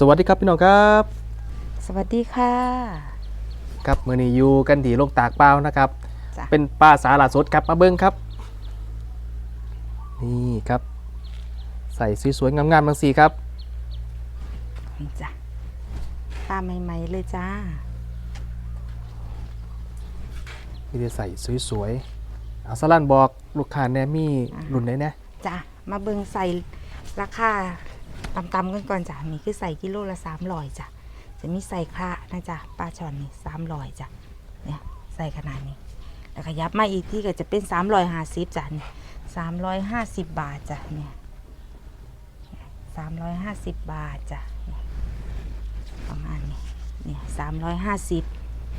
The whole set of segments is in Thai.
สวัสดีครับพี่น้องครับสวัสดีค่ะ ครับมือนี้อยู่กันที่โลกตากเปล่านะครับ จ้ะ เป็นปลาสาหลาสดครับมาเบิ้งครับ นี่ครับ ใส่สวยๆงามๆบางสีครับนี่จ้ะปลาใหม่ๆเลยจ้าที่จะใส่สวยๆเอาสลันบอกลูกค้าแนมี่รุ่นไหนเนี่ยจ้ะ มาเบิงใส่ราคา ตำๆกันก่อนจ้ะนี่คือใส่กิโลละสามร้อยจ้ะจะมีใส่คระนะจ๊ะปลาช่อนนี่สามร้อยจ้ะเนี่ยใส่ขนาดนี้ แล้วขยับมาอีกที่ก็จะเป็นสามร้อยห้าสิบจ้ะนี่สามร้อยห้าสิบบาทจ้ะเนี่ยสามร้อยห้าสิบบาทจ้ะประมาณนี้เนี่ยสามร้อยห้าสิบ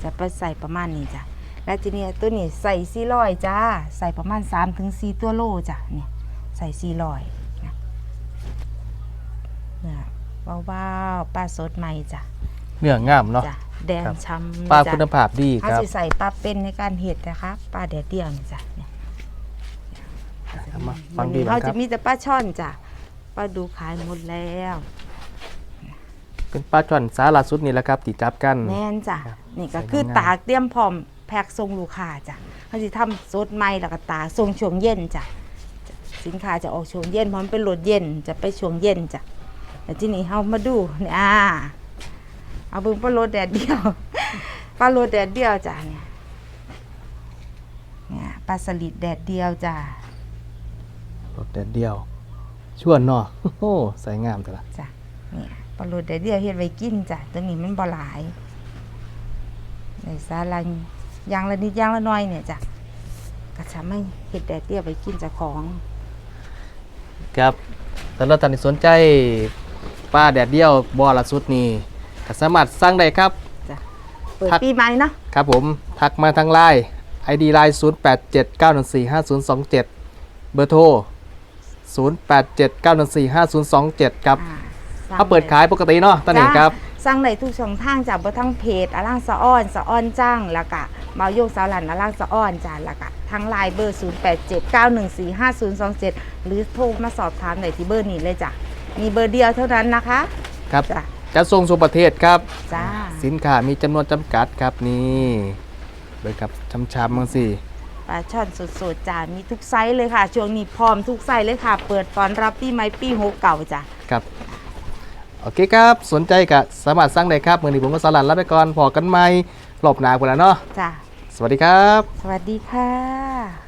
จะไปใส่ประมาณนี้จ้ะแล้วทีนี้ตัวนี้ใส่สี่ร้อยจ้าใส่ประมาณ3ามถึงสี่ตัวโลจ้ะเนี่ยใส่สี่ร้อย นะเนี่ยเบาๆปลาสดใหม่จ้ะเนื้องามเนาะ จ้ะแดงครับ ช้ำปลาจ้ะคุณภาพดีถ้าครับสิใส่ปลาเป็นในการเห็ดนะคะปลาแดดเดียวนี่จ้ะเนี่ยเอามาฟังดีวันนี้บ้าเขางคจะรับ มีแต่ปลาช่อนจ้ะปลาดูขายหมดแล้วเป็นปลาช่อนสาหลาสุดนี่แหละครับที่จับกัน แม่นจ้ะครับนี่ก็ใส่คือง่ายๆตากเตรียมพร้อมแพ็กส่งลูกค้าจ้ะเขาจะทำสดใหม่แล้วก็ตากส่งช่วงเย็นจ้ะสินค้าจะออกช่วงเย็นเพราะมันเป็นรถเย็นจะไปช่วงเย็นจ้ะ แต่ที่นี่เรามาดูเนี่ยอ่าเอาเบิ่งปลาโรดแดดเดียวปลาโรดแดดเดียวจ้ะเนี่ยเนี่ยปลาสลิดแดดเดียวจ้ะรสแดดเดียว ชวนเนาะโอ้โหใส่งามแต่ละจ้ะเนี่ยปลาโรดแดดเดียวเฮ็ดไว้กินจ้ะตัวนี้มันบ่หลายในสาลันอยางละนิดอยางละหน้อยเนี่ยจ้ะก็ทำให้เห็ดแดดเดียวไปกินเจากของ ครับแต่ละท่านที่สนใจ ปลาแดดเดียวบอละสุดนี่ก็สามารถสั่งได้ครับจ้ะเปิดทัก ปีใหม่เนาะครับผม ทักมาทางไลน์ ID ไลน์0879145027 เบอร์โทร 0879145027 ครับอ่าสั่งเขาเปิดขายปกติเนาะตอนนี้ครับ จ้ะสั่งได้ทุกช่องทางจากบทั้งเพจอล่างสะอ้อนสะอ้อนจ้างแล้วก็เมาโยกสาวหลันอล่างสะอ้อนจ้ะแล้วก็ทางไลน์เบอร์ 0879145027 หรือโทรมาสอบถามได้ที่เบอร์นี้เลยจ้ะ มีเบอร์เดียวเท่านั้นนะคะครับจ้ะจะส่งสู่ประเทศครับ จ้าสินค้ามีจำนวนจำกัดครับนี่เบิดครับช้ำๆมังสิปลาช่อนสดๆจ้ามีทุกไซส์เลยค่ะ ช่วงนี้พร้อมทุกไซส์เลยค่ะ เปิดตอนรับปีใหม่ปีหกเก่าจ้ะครับ โอเคครับ สนใจก็สามารถสั่งได้ครับมือนี้ผมก็สลันรับไปก่อนพอกันไหมรอบหนาคนละเนาะจ้ะสวัสดีครับ สวัสดีค่ะ